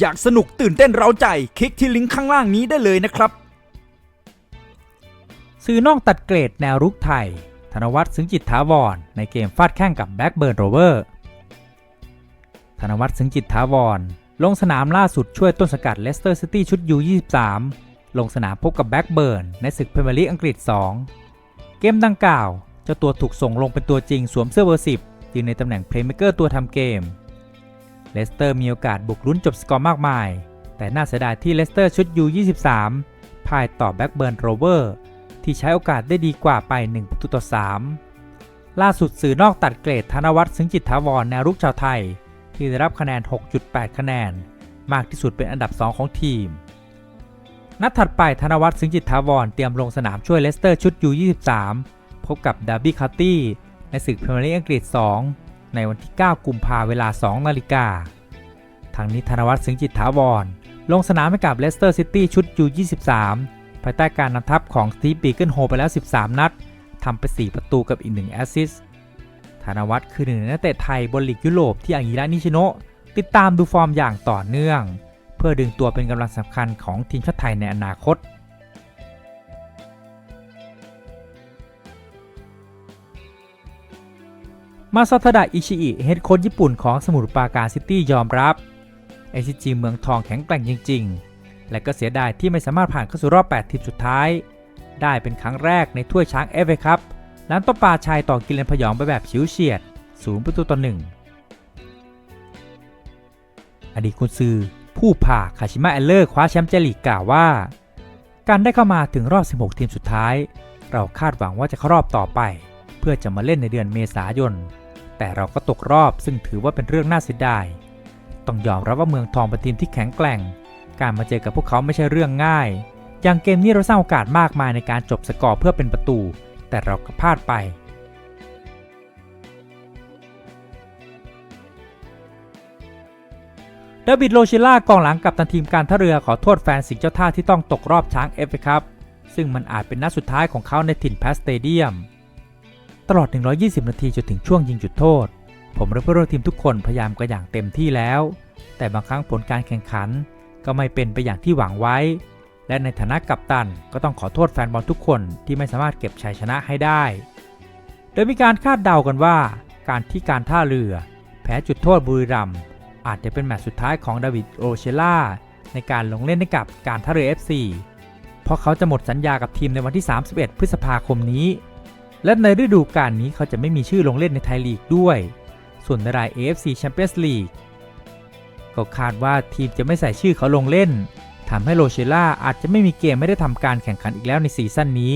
อยากสนุกตื่นเต้นเร้าใจ คลิกที่ลิงก์ข้างล่างนี้ได้เลยนะครับ ซื้อนอกตัดเกรดแนวรุกไทย ธนวัฒน์ซึ้งจิตถาวร ในเกมฟาดแข้งกับแบ็กเบิร์นโรเวอร์ ธนวัฒน์ซึ้งจิตถาวร ลงสนามล่าสุดช่วยต้นสกัดเลสเตอร์ซิตี้ชุด U23 ลงสนามพบกับแบ็กเบิร์นในศึกพรีเมียร์ลีกอังกฤษ 2 เกมดังกล่าวเจ้าตัวถูกส่งลงเป็นตัวจริงสวมเสื้อเบอร์10ยืนในตำแหน่งเพลย์เม k เกอร์ตัวทำเกม เลสเตอร์มีโอกาสบุกลุ้นจบสกอร์มากมาย แต่น่าเสียดายที่เลสเตอร์ชุด U23 พ่ายต่อแบ็กเบิร์นโรเวอร์ที่ใช้โอกาสได้ดีกว่าไป1ประตูต่อ 3 ล่าสุดสื่อนอกตัดเกรดธนวัฒน์ซึ้งจิตถาวรแนวรุกชาวไทย ที่ได้รับคะแนน 6.8 คะแนน มากที่สุดเป็นอันดับ 2 ของทีม นัดถัดไปธนวัฒน์ซึ้งจิตถาวรเตรียมลงสนามช่วยเลสเตอร์ชุด U23 พบกับดาร์บี้คาร์ตี้ในศึกพรีเมียร์ลีกอังกฤษ 2 ในวันที่ 9 กุมภาเวลา 2 นาฬิกา ทางนี้ธนวัฒน์ซึ้งจิตถาวร ลงสนามให้กับเลสเตอร์ซิตี้ชุด U23 ภายใต้การนำทัพของสตีฟบีเกิลโฮไปแล้ว 13 นัดทำไป 4 ประตูกับอีก 1 แอสซิสต์ธนวัฒน์คือหนึ่งในนักเตะไทยบนลีกยุโรปที่อากิระนิชิโนะติดตามดูฟอร์มอย่างต่อเนื่อง เพื่อดึงตัวเป็นกำลังสำคัญของทีมชาติไทยในอนาคตมาซาทดะอิชิอิเฮดโค้ชญี่ปุ่นของสมุทรปราการซิตี้ยอมรับ SCG เมืองทองแข็งแกร่งจริง ๆ และก็เสียดายที่ไม่สามารถผ่านเข้าสู่รอบ 8 ทีมสุดท้าย ได้เป็นครั้งแรกในถ้วยช้างเอฟเอครับหลังต้นปลาชายต่อกิเลนพยองไปแบบฉิวเฉียดศูนย์ประตูต่อหนึ่งอดีตกุนซือผู้ผ่าคาชิมะแอลเลอร์คว้าแชมป์เจลีกกล่าวว่า การได้เข้ามาถึงรอบ 16 ทีมสุดท้าย เราคาดหวังว่าจะเข้ารอบต่อไป เพื่อจะมาเล่นในเดือนเมษายน แต่เราก็ตกรอบซึ่งถือว่าเป็นเรื่องน่าเสียดาย ต้องยอมรับว่าเมืองทองเป็นทีมที่แข็งแกร่ง การมาเจอกับพวกเขาไม่ใช่เรื่องง่าย อย่างเกมนี้เราสร้างโอกาสมากมายในการจบสกอร์เพื่อเป็นประตู แต่เราก็พลาดไป ดาวิดโลชิล่ากองหลังกับตันทีมการท่าเรือขอโทษแฟนสิงเจ้าท่าที่ต้องตกรอบช้างเอฟเอครับ ซึ่งมันอาจเป็นนัดสุดท้ายของเขาในถิ่นแพสเตเดียม ตลอด 120 นาทีจนถึงช่วงยิงจุดโทษ ผมและเพื่อนร่วมทีมทุกคนพยายามกันอย่างเต็มที่แล้ว แต่บางครั้งผลการแข่งขันก็ไม่เป็นไปอย่างที่หวังไว้ และในฐานะกัปตันก็ต้องขอโทษแฟนบอลทุกคนที่ไม่สามารถเก็บชัยชนะให้ได้ โดยมีการคาดเดากันว่า การที่การท่าเรือ แพ้จุดโทษบุรีรัมย์อาจจะเป็นแมตช์สุดท้ายของดาวิดโรเชล่าในการลงเล่นให้กับการท่าเรือ FC เพราะเขาจะหมดสัญญากับทีมในวันที่ 31 พฤษภาคมนี้ และในฤดูกาลนี้เขาจะไม่มีชื่อลงเล่นในไทยลีกด้วย ส่วนในราย AFC Champions League ก็คาดว่าทีมจะไม่ใส่ชื่อเขาลงเล่นทำให้โรเชล่าอาจจะไม่มีเกมไม่ได้ทำการแข่งขันอีกแล้วในซีซั่นนี้